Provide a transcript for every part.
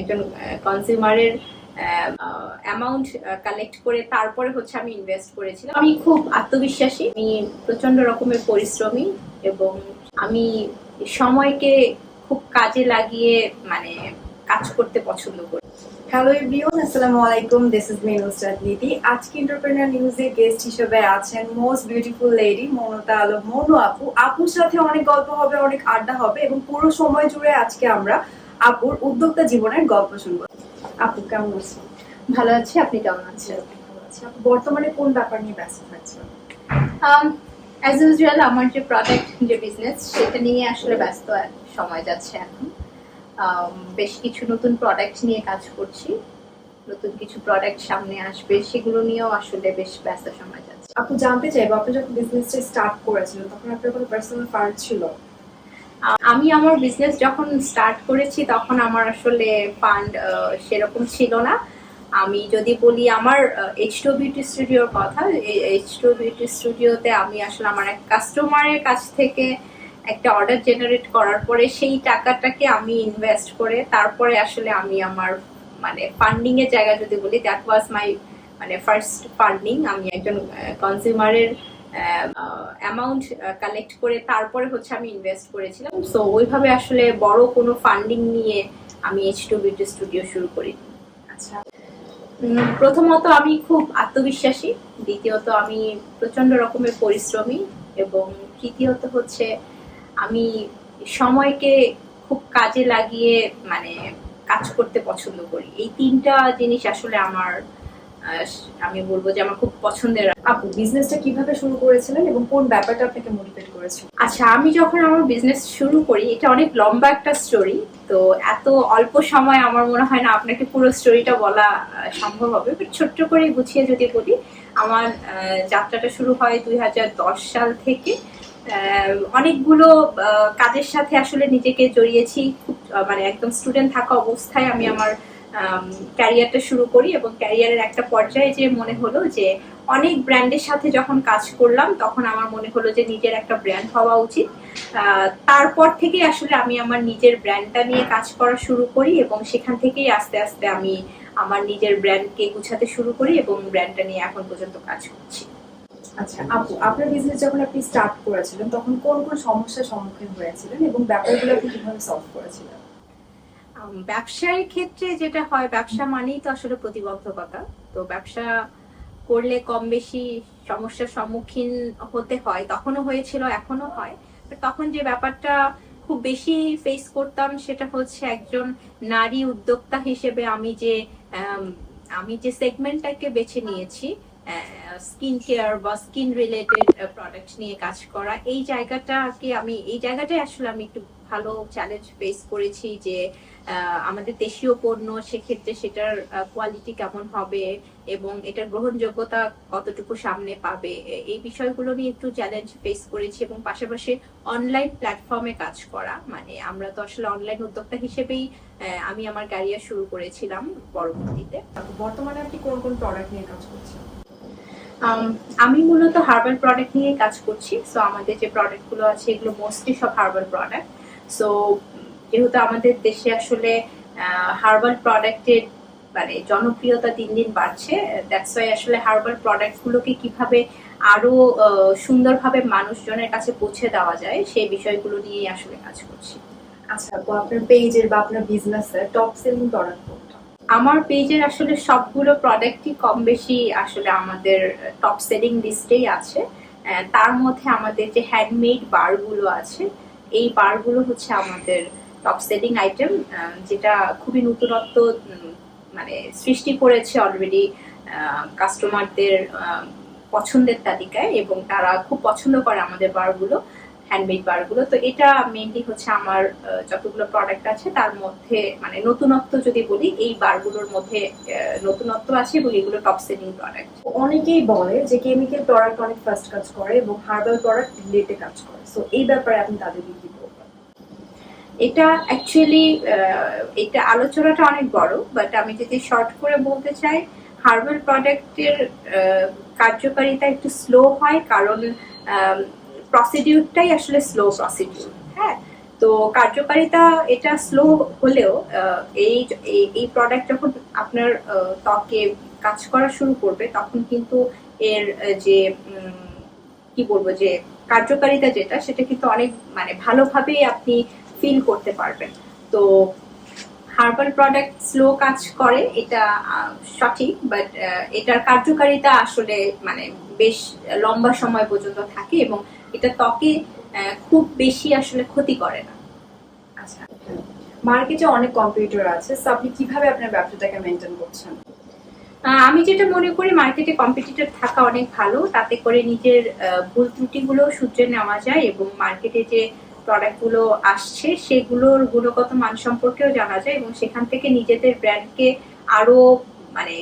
একজন কনজিউমারের amount collect করে তারপরে হচ্ছে আমি ইনভেস্ট করেছিলাম। আমি খুব আত্মবিশ্বাসী। আমি প্রচণ্ড রকমের পরিশ্রমী এবং আমি সময়কে খুব কাজে লাগিয়ে মানে কাজ করতে পছন্দ করি। হ্যালো এভরিওয়ান আসসালামু আলাইকুম দিস ইজ মি নুসরাত নীতি আজকে এন্টারপ্রেনার নিউজে গেস্ট হিসেবে আছেন most beautiful lady Mamata Alam. Monu আপু, আপুর সাথে অনেক গল্প হবে, অনেক আড্ডা হবে এবং পুরো সময় জুড়ে আজকে আমরা আপুর উদ্যোক্তা জীবনের গল্প শুনব। আপু কেমন আছেন? ভালো আছি আপনি কেমন আছেন? বর্তমানে কোন ব্যাপার নিয়ে ব্যস্ত থাকছেন? অ্যাজ ইউজুয়াল আমার যে প্রোডাক্ট যে বিজনেস সেটা নিয়ে আসলে ব্যস্ত সময় যাচ্ছে এখন। Um, বেশ কিছু নতুন প্রোডাক্ট নিয়ে কাজ করছি। নতুন কিছু প্রোডাক্ট সামনে আসবে সেগুলো নিয়েও আসলে বেশ ব্যস্ত সময় যাচ্ছে। আপু জানতে চাইব আপনি যখন বিজনেসটা স্টার্ট করেছিলেন তখন আপনার কোনো পার্সোনাল ফান্ড ছিল? আমি আমার বিজনেস যখন স্টার্ট করেছি, তখন আমার আসলে ফান্ড সেরকম ছিল না। আমি যদি বলি আমার এইচ টু বিউটি স্টুডিওর কথা এইচ টু বিউটি স্টুডিওতে আমি আসলে আমার এক কাস্টমারের কাছ থেকে একটা অর্ডার জেনারেট করার পরে সেই টাকাটাকে আমি ইনভেস্ট করে, তারপরে আসলে আমি আমার মানে ফান্ডিং এর জায়গা যদি বলি দ্যাট ওয়াজ মাই মানে ফার্স্ট ফান্ডিং আমি একজন কনজিউমারের অ্যামাউন্ট কালেক্ট করে তারপরে হচ্ছে আমি ইনভেস্ট করেছিলাম। সো ওইভাবে আসলে বড় কোনো ফান্ডিং নিয়ে আমি এইচ টু বিউটি স্টুডিও শুরু করি আচ্ছা। প্রথমত আমি খুব আত্মবিশ্বাসী, দ্বিতীয়ত আমি প্রচণ্ড রকমের পরিশ্রমী, এবং তৃতীয়ত হচ্ছে আমি সময়কে খুব কাজে লাগিয়ে মানে কাজ করতে পছন্দ করি। এই তিনটা জিনিস আসলে আমার আমি বলব যে আমার খুব পছন্দের আপু বিজনেসটা কীভাবে শুরু করেছিলেন এবং কোন ব্যাপারটা আপনাকে মোটিভেট করেছে আচ্ছা আমি যখন আমার বিজনেস শুরু করি, এটা অনেক লম্বা একটা স্টোরি তো এত অল্প সময় আমার মনে হয় না আপনাকে পুরো স্টোরিটা বলা সম্ভব হবে। বাট ছোট্ট করে গুছিয়ে যদি বলি, আমার যাত্রাটা শুরু হয় দুই হাজার দশ সাল থেকে। অনেকগুলো কাজের সাথে আসলে নিজেকে জড়িয়েছি। খুব মানে একদম স্টুডেন্ট থাকা অবস্থায় আমি আমার ক্যারিয়ারটা শুরু করি এবং ক্যারিয়ারের একটা পর্যায়ে যে মনে হলো যে অনেক ব্র্যান্ডের সাথে যখন কাজ করলাম, তখন আমার মনে হলো যে নিজের একটা ব্র্যান্ড হওয়া উচিত। তারপর থেকে আসলে আমি আমার নিজের ব্র্যান্ডটা নিয়ে কাজ করা শুরু করি এবং সেখান থেকেই আস্তে আস্তে আমি আমার নিজের ব্র্যান্ডকে গুছাতে শুরু করি এবং ব্র্যান্ডটা নিয়ে এখন পর্যন্ত কাজ করছি। আচ্ছা আপু, আপনার বিজনেস যখন আপনি স্টার্ট করেছিলেন, তখন কোন কোন সমস্যার সম্মুখীন হয়েছিলেন এবং ব্যাপারগুলো আপনি কীভাবে সলভ করেছিলেন? ব্যবসার ক্ষেত্রে যেটা হয়, ব্যবসা মানেই তো আসলে প্রতিবন্ধকতা। তো ব্যবসা করলে কম বেশি সমস্যার সম্মুখীন হতে হয়। তখনও হয়েছিল এখনও হয়। তখন যে ব্যাপারটা খুব বেশি ফেস করতাম সেটা হচ্ছে একজন নারী উদ্যোক্তা হিসেবে আমি যে আমি যে সেগমেন্টটাকে বেছে নিয়েছি স্কিন কেয়ার বা স্কিন রিলেটেড প্রোডাক্ট নিয়ে কাজ করা। এই জায়গাটাকে আমি, এই জায়গাটাই আসলে আমি একটু ভালো চ্যালেঞ্জ ফেস করেছি যে আমাদের দেশীয় পণ্য সেক্ষেত্রে সেটার কোয়ালিটি কেমন হবে এবং এটার গ্রহণযোগ্যতা কতটুকু সামনে পাবে। এই বিষয়গুলো নিয়ে একটু চ্যালেঞ্জ ফেস করেছি এবং পাশাপাশি অনলাইন প্ল্যাটফর্মে কাজ করা। মানে আমরা তো আসলে অনলাইন উদ্যোক্তা হিসেবেই আমি আমার ক্যারিয়ার শুরু করেছিলাম পরবর্তীতে। বর্তমানে আপনি কোন কোন প্রোডাক্ট নিয়ে কাজ করছেন? আম, আমি মূলত হার্বাল প্রোডাক্ট নিয়ে কাজ করছি। সো আমাদের যে প্রোডাক্টগুলো আছে এগুলো মোস্টলি সব হার্বাল প্রোডাক্ট সো যেহেতু আমাদের দেশে আসলে হার্বাল প্রোডাক্টের মানে জনপ্রিয়তা দিন দিন বাড়ছে দ্যাটস ওয়াই আসলে হার্বাল প্রোডাক্টগুলোকে কীভাবে আরও সুন্দরভাবে মানুষজনের কাছে পৌঁছে দেওয়া যায় সেই বিষয়গুলো নিয়ে আসলে কাজ করছি। আচ্ছা আপু আপনার পেজের বা আপনার বিজনেসের টপ সেলিং প্রোডাক্ট আমার পেজের আসলে সবগুলো প্রোডাক্টই কম বেশি আসলে আমাদের টপ সেলিং লিস্টেই আছে। তার মধ্যে আমাদের যে হ্যান্ডমেড বারগুলো আছে, এই বারগুলো হচ্ছে আমাদের টপ সেলিং আইটেম যেটা খুবই নতুনত্ব মানে সৃষ্টি করেছে অলরেডি কাস্টমারদের পছন্দের তালিকায় এবং তারা খুব পছন্দ করে আমাদের বারগুলো হ্যান্ডমেড বারগুলো তো এটা মেনলি হচ্ছে আমার যতগুলো প্রোডাক্ট আছে তার মধ্যে মানে নতুনত্ব যদি বলি এই বারগুলোর মধ্যে নতুনত্ব আছে এবং এগুলো টপ সেলিং প্রোডাক্ট অনেকেই বলে যে কেমিক্যাল প্রোডাক্ট অনেক ফাস্ট কাজ করে এবং হার্বাল প্রোডাক্ট লেটে কাজ করে। সো এই ব্যাপারে আপনি তাদেরকে কি বলবেন? এটা অ্যাকচুয়ালি এটা আলোচনাটা অনেক বড় বাট আমি যদি শর্ট করে বলতে চাই হার্বাল প্রোডাক্টের কার্যকারিতা একটু স্লো হয় কারণ প্রসিডিউরটাই আসলে স্লো প্রসিডিউর হ্যাঁ? তো কার্যকারিতা এটা স্লো হলেও এই- এই প্রোডাক্ট যখন আপনার ত্বকে কাজ করা শুরু করবে, তখন কিন্তু এর যে কি বলব, যে কার্যকারিতা যেটা, সেটা কিন্তু অনেক মানে ভালোভাবেই আপনি ফিল করতে পারবেন। তো হার্বাল প্রোডাক্ট স্লো কাজ করে, এটা সঠিক বাট এটার কার্যকারিতা আসলে মানে বেশ লম্বা সময় পর্যন্ত থাকে এবং এটা ত্বকে খুব বেশি আসলে ক্ষতি করে না। আচ্ছা মার্কেটে অনেক কম্পিউটার আছে তো আপনি কীভাবে আপনার ব্যবসাটাকে মেনটেন করছেন? আমি যেটা মনে করি মার্কেটে কম্পিটিটর থাকা অনেক ভালো, তাতে করে নিজের ভুল ত্রুটিগুলো শুধরে নেওয়া যায় এবং মার্কেটে যে প্রোডাক্টগুলো আসছে, সেগুলোর গুণগত মান সম্পর্কেও জানা যায় এবং সেখান থেকে নিজেদের ব্র্যান্ডকে আরও মানে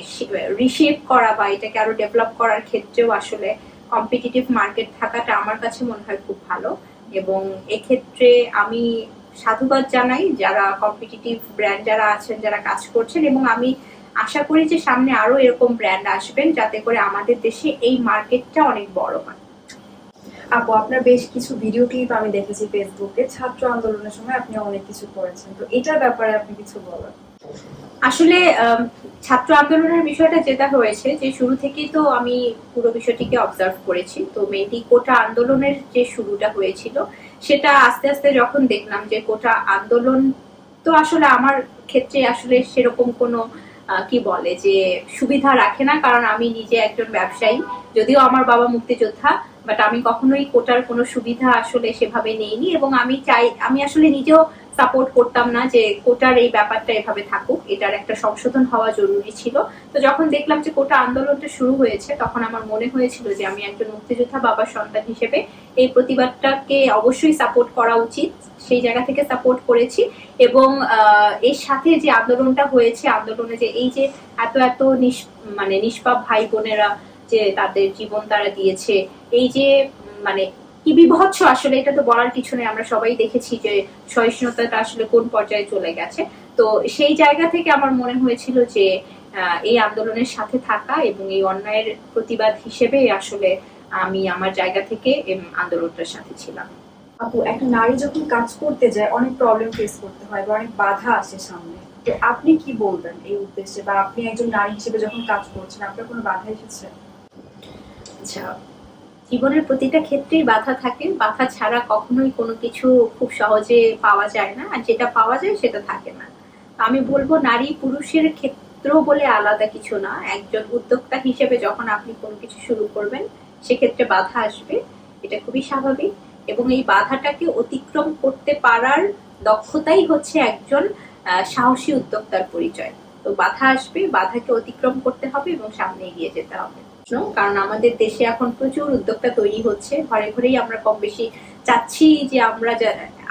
রিশেপ করা বা এটাকে আরও ডেভেলপ করার ক্ষেত্রেও আসলে কম্পিটিটিভ মার্কেট থাকাটা আমার কাছে মনে হয় খুব ভালো। এবং এক্ষেত্রে আমি সাধুবাদ জানাই যারা কম্পিটিটিভ ব্র্যান্ড যারা আছেন, যারা কাজ করছেন এবং আমি আশা করি যে সামনে আরও এরকম ব্র্যান্ড আসবেন যাতে করে আমাদের দেশে এই মার্কেটটা অনেক বড় হয়। আপু, আপনার বেশ কিছু ভিডিও ক্লিপ আমি দেখেছি ফেসবুকে ছাত্র আন্দোলনের সময় আপনি অনেক কিছু করেছেন। তো এটার ব্যাপারে আপনি কিছু বলেন। আসলে ছাত্র আন্দোলনের বিষয়টা যেটা হয়েছে যে শুরু থেকেই তো আমি পুরো বিষয়টিকে অবজার্ভ করেছি। তো মেনলি কোটা আন্দোলনের যে শুরুটা হয়েছিল, সেটা আস্তে আস্তে যখন দেখলাম যে কোটা আন্দোলন তো আসলে আমার ক্ষেত্রে আসলে সেরকম কোনো কি বলে যে সুবিধা রাখে না। কারণ আমি নিজে একজন ব্যবসায়ী, যদিও আমার বাবা মুক্তিযোদ্ধা বাট আমি কখনোই কোটার কোনো সুবিধা আসলে সেভাবে নেইনি। এবং আমি চাই, আমি আসলে নিজেও সাপোর্ট করতাম না যে কোটার এই ব্যাপারটা এভাবে থাকুক, এটার একটা সংশোধন হওয়া জরুরি ছিল। তো যখন দেখলাম যে কোটা আন্দোলনটা শুরু হয়েছে, তখন আমার মনে হয়েছিল যে আমি একজন মুক্তিযোদ্ধা বাবার সন্তান হিসেবে এই প্রতিবাদটাকে অবশ্যই সাপোর্ট করা উচিত, সেই জায়গা থেকে সাপোর্ট করেছি এবং এর সাথে যে আন্দোলনটা হয়েছে, আন্দোলনে যে এই যে এত এত মানে নিষ্পাপ ভাই বোনেরা যে তাদের জীবন তারা দিয়েছে, এই যে মানে কি বিভৎস আসলে এটা তো বলার কিছু নেই। আমরা সবাই দেখেছি যে সহিষ্ণুতাটা আসলে কোন পর্যায়ে চলে গেছে। তো সেই জায়গা থেকে আমার মনে হয়েছিল যে আহ, এই আন্দোলনের সাথে থাকা এবং এই অন্যায়ের প্রতিবাদ হিসেবে আসলে আমি আমার জায়গা থেকে আন্দোলনটার সাথে ছিলাম। আপু একটা নারী যখন কাজ করতে যায় অনেক প্রবলেম ফেস করতে হয় বা অনেক বাধা আসে সামনে। তো আপনি কি বলবেন এই উদ্দেশ্যে? বা আপনি একজন নারী হিসেবে যখন কাজ করছেন আপনার কোনো বাধা এসেছে? আচ্ছা জীবনের প্রতিটা ক্ষেত্রেই বাধা থাকে। বাধা ছাড়া কখনোই কোনো কিছু খুব সহজে পাওয়া যায় না। আর যেটা পাওয়া যায় সেটা থাকে না। আমি বলব, নারী পুরুষের ক্ষেত্র বলে আলাদা কিছু না। একজন উদ্যোক্তা হিসেবে যখন আপনি কোনো কিছু শুরু করবেন, সেক্ষেত্রে বাধা আসবে। এটা খুবই স্বাভাবিক। এবং এই বাধাটাকে অতিক্রম করতে পারার দক্ষতাই হচ্ছে একজন সাহসী উদ্যোক্তার পরিচয়। তো বাধা আসবে, বাধাকে অতিক্রম করতে হবে এবং সামনে এগিয়ে যেতে হবে। প্রশ্ন, কারণ আমাদের দেশে এখন প্রচুর উদ্যোক্তা তৈরি হচ্ছে। ঘরে ঘরেই আমরা কম বেশি চাচ্ছি যে আমরা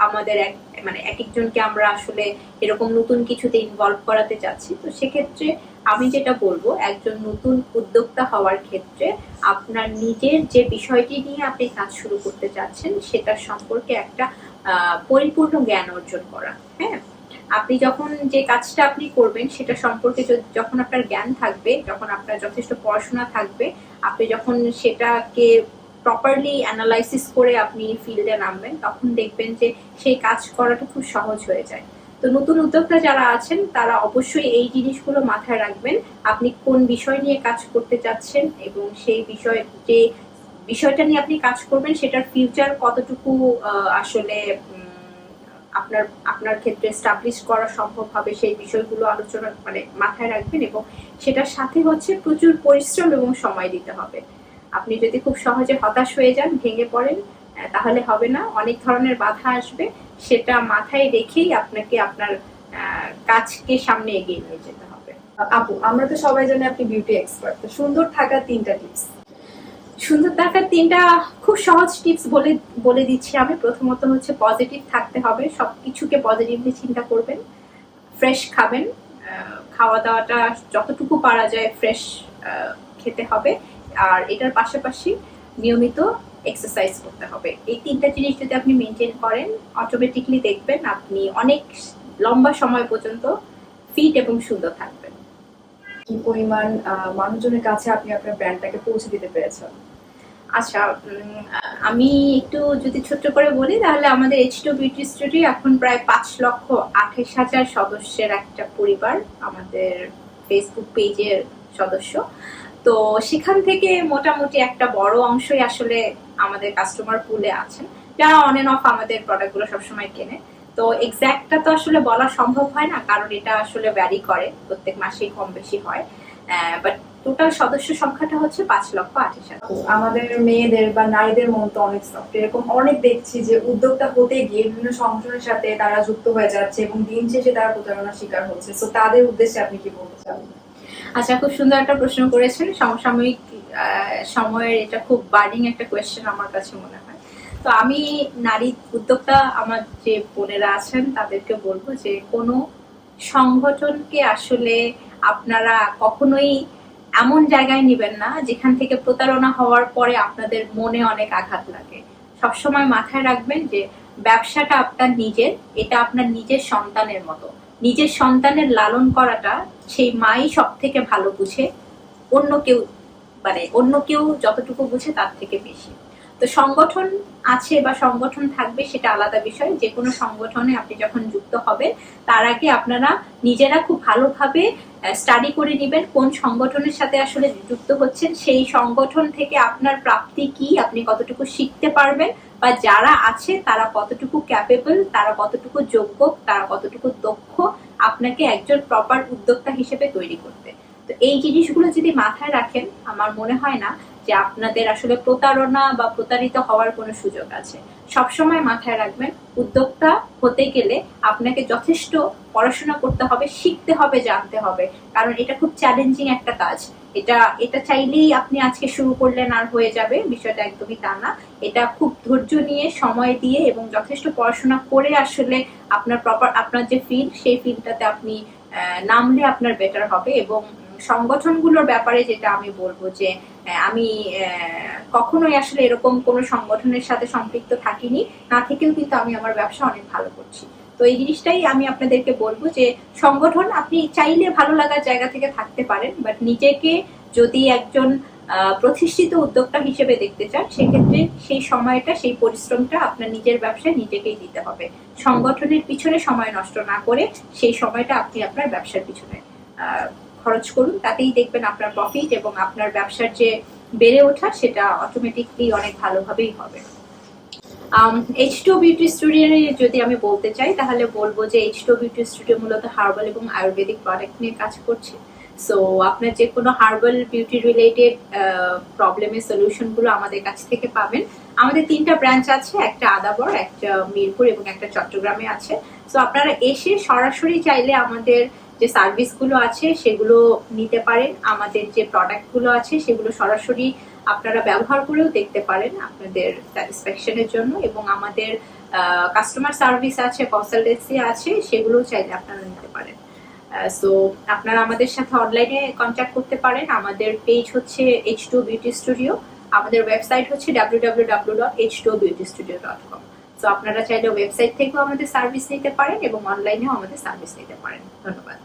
আমাদের এক মানে এক একজনকে আমরা আসলে এরকম নতুন কিছুতে ইনভলভ করাতে চাচ্ছি। তো সেক্ষেত্রে আমি যেটা বলব একজন নতুন উদ্যোক্তা হওয়ার ক্ষেত্রে আপনার নিজের যে বিষয়টি নিয়ে আপনি কাজ শুরু করতে চাচ্ছেন সেটার সম্পর্কে একটা পরিপূর্ণ জ্ঞান অর্জন করা হ্যাঁ? আপনি যখন যে কাজটা আপনি করবেন, সেটা সম্পর্কে যখন আপনার জ্ঞান থাকবে, যখন আপনার যথেষ্ট পড়াশোনা থাকবে, আপনি যখন সেটাকে প্রপারলি অ্যানালাইসিস করে আপনি ফিল্ডে নামবেন, তখন দেখবেন যে সেই কাজ করাটা খুব সহজ হয়ে যায়। তো নতুন উদ্যোক্তা যারা আছেন, তারা অবশ্যই এই জিনিসগুলো মাথায় রাখবেন, আপনি কোন বিষয় নিয়ে কাজ করতে চাচ্ছেন এবং সেই বিষয়, যে বিষয়টা নিয়ে আপনি কাজ করবেন, সেটার ফিউচার কতটুকু আসলে আপনার আপনার ক্ষেত্রে স্টাবলিশ করা সম্ভব হবে সেই বিষয়গুলো আলোচনা মানে মাথায় রাখবেন এবং সেটার সাথে হচ্ছে প্রচুর পরিশ্রম এবং সময় দিতে হবে। আপনি যদি খুব সহজে হতাশ হয়ে যান, ভেঙে পড়েন তাহলে হবে না। অনেক ধরনের বাধা আসবে। সেটা মাথায় রেখেই আপনাকে আপনার কাজকে সামনে এগিয়ে নিয়ে যেতে হবে। আপু, আমরা তো সবাই জানি আপনি বিউটি এক্সপার্ট তো সুন্দর থাকার তিনটা টিপস সুন্দর থাকার তিনটা খুব সহজ টিপস বলে বলে দিচ্ছি আমি। প্রথমত হচ্ছে পজিটিভ থাকতে হবে, সবকিছুকে পজিটিভলি চিন্তা করবেন ফ্রেশ খাবেন খাওয়া দাওয়াটা যতটুকু পারা যায় ফ্রেশ খেতে হবে। আর এটার পাশাপাশি নিয়মিত এক্সারসাইজ করতে হবে। এই তিনটা জিনিস যদি আপনি মেনটেন করেন অটোমেটিকলি দেখবেন আপনি অনেক লম্বা সময় পর্যন্ত ফিট এবং সুন্দর থাকবেন। কি পরিমাণ মানুষজনের কাছে আপনি আপনার ব্র্যান্ডটাকে পৌঁছে দিতে পেরেছেন? আচ্ছা আমি একটু যদি ছোট্ট করে বলি, তাহলে আমাদের এইচ টু বিউটি স্টুডিও এখন প্রায় পাঁচ লক্ষ আঠাশ হাজার সদস্যের একটা পরিবার আমাদের ফেসবুক পেজের সদস্য। তো সেখান থেকে মোটামুটি একটা বড় অংশই আসলে আমাদের কাস্টমার পুলে আছেন। যারা অন অফ আমাদের প্রোডাক্টগুলো সবসময় কেনে। তো এক্স্যাক্টটা তো আসলে বলা সম্ভব হয় না, কারণ এটা আসলে ভ্যারি করে, প্রত্যেক মাসেই কম বেশি হয় বাট টোটাল সদস্য সংখ্যাটা হচ্ছে পাঁচ লক্ষ আঠাশ হাজার। আমাদের মেয়েদের বা নারীদের মন তো অনেক সফট এরকম অনেক দেখছি যে উদ্যোক্তা হতে গিয়ে বিভিন্ন সংগঠনের সাথে তারা যুক্ত হয়ে যাচ্ছে এবং দিন শেষে তারা প্রতারণার শিকার হচ্ছে। তো তাদের উদ্দেশ্যে আপনি কি বলতে চান? আচ্ছা খুব সুন্দর একটা প্রশ্ন করেছেন। সমসাময়িক সময়ের এটা খুব বার্ডিং একটা কোয়েশ্চেন আমার কাছে মনে হয়। তো আমি নারী উদ্যোক্তা আমার যে বোনেরা আছেন তাদেরকে বলব যে কোনো সংগঠনকে আসলে আপনারা কখনোই এমন জায়গায় নিবেন না যেখান থেকে প্রতারণা হওয়ার পরে আপনাদের মনে অনেক আঘাত লাগে। সবসময় মাথায় রাখবেন যে ব্যবসাটা আপনার নিজের, এটা আপনার নিজের সন্তানের মতো। নিজের সন্তানের লালন করাটা সেই মাই সব থেকে ভালো বুঝে। অন্য কেউ মানে অন্য কেউ যতটুকু বুঝে তার থেকে বেশি। তো সংগঠন আছে বা সংগঠন থাকবে সেটা আলাদা বিষয়। যে কোনো সংগঠনে আপনি যখন যুক্ত হবেন তার আগে আপনারা নিজেরা খুব ভালোভাবে স্টাডি করে নেবেন কোন সংগঠনের সাথে আসলে যুক্ত হচ্ছেন। সেই সংগঠন থেকে আপনার প্রাপ্তি কি, আপনি কতটুকু শিখতে পারবেন বা যারা আছে তারা কতটুকু ক্যাপেবল তারা কতটুকু যোগ্য, তারা কতটুকু দক্ষ, আপনাকে একজন প্রপার উদ্যোক্তা হিসেবে তৈরি করতে তো এই জিনিসগুলো যদি মাথায় রাখেন, আমার মনে হয় না যে আপনাদের আসলে প্রতারণা বা প্রতারিত হওয়ার কোনো সুযোগ আছে। সবসময় মাথায় রাখবেন, উদ্যোক্তা হতে গেলে আপনাকে যথেষ্ট পড়াশোনা করতে হবে, শিখতে হবে, জানতে হবে। কারণ এটা খুব চ্যালেঞ্জিং একটা কাজ। এটা এটা চাইলেই আপনি আজকে শুরু করলেন আর হয়ে যাবে, বিষয়টা একদমই তা না। এটা খুব ধৈর্য নিয়ে, সময় দিয়ে এবং যথেষ্ট পড়াশোনা করে আসলে আপনার প্রপার আপনার যে ফিল্ড সেই ফিল্ডটাতে আপনি নামলে আপনার বেটার হবে এবং সংগঠনগুলোর ব্যাপারে যেটা আমি বলব যে আমি কখনোই আসলে এরকম কোনো সংগঠনের সাথে সম্পৃক্ত থাকিনি। না থেকেও কিন্তু আমি আমার ব্যবসা অনেক ভালো করছি। তো এই জিনিসটাই আমি আপনাদেরকে বলব যে, সংগঠন আপনি চাইলে ভালো লাগার জায়গা থেকে থাকতে পারেন, বাট নিজেকে যদি একজন প্রতিষ্ঠিত উদ্যোক্তা হিসেবে দেখতে চান, সেক্ষেত্রে সেই সময়টা, সেই পরিশ্রমটা আপনার নিজের ব্যবসায় নিজেকেই দিতে হবে। সংগঠনের পিছনে সময় নষ্ট না করে সেই সময়টা আপনি আপনার ব্যবসার পিছনে খরচ করুন, তাতেই দেখবেন আপনার প্রফিট এবং আপনার ব্যবসার যে বেড়ে ওঠা, সেটা অটোমেটিকলি অনেক ভালোভাবেই হবে। এইচ টু বিউটি স্টুডিও যদি আমি বলতে চাই, তাহলে বলব যে এইচ টু বিউটি স্টুডিও মূলত হার্বাল এবং আয়ুর্বেদিক প্রোডাক্ট নিয়ে কাজ করছে। সো আপনার যে কোনো হার্বাল বিউটি রিলেটেড প্রবলেমের সলিউশনগুলো আমাদের কাছ থেকে পাবেন। আমাদের তিনটা ব্রাঞ্চ আছে, একটা আদাবর, একটা মিরপুর এবং একটা চট্টগ্রামে আছে। সো আপনারা এসে সরাসরি চাইলে আমাদের যে সার্ভিসগুলো আছে সেগুলো নিতে পারেন। আমাদের যে প্রোডাক্টগুলো আছে সেগুলো সরাসরি আপনারা ব্যবহার করেও দেখতে পারেন আপনাদের স্যাটিসফ্যাকশনের জন্য এবং আমাদের কাস্টমার সার্ভিস আছে, কনসালটেন্সি আছে সেগুলো চাইলে আপনারা নিতে পারেন। সো আপনারা আমাদের সাথে অনলাইনে কন্ট্যাক্ট করতে পারেন। আমাদের পেজ হচ্ছে এইচ টু বিউটি স্টুডিও আমাদের ওয়েবসাইট হচ্ছে W W W dot H two beauty studio dot com so আপনারা চাইলে ওয়েবসাইট থেকেও আমাদের সার্ভিস নিতে পারেন এবং অনলাইনেও আমাদের সার্ভিস নিতে পারেন। ধন্যবাদ।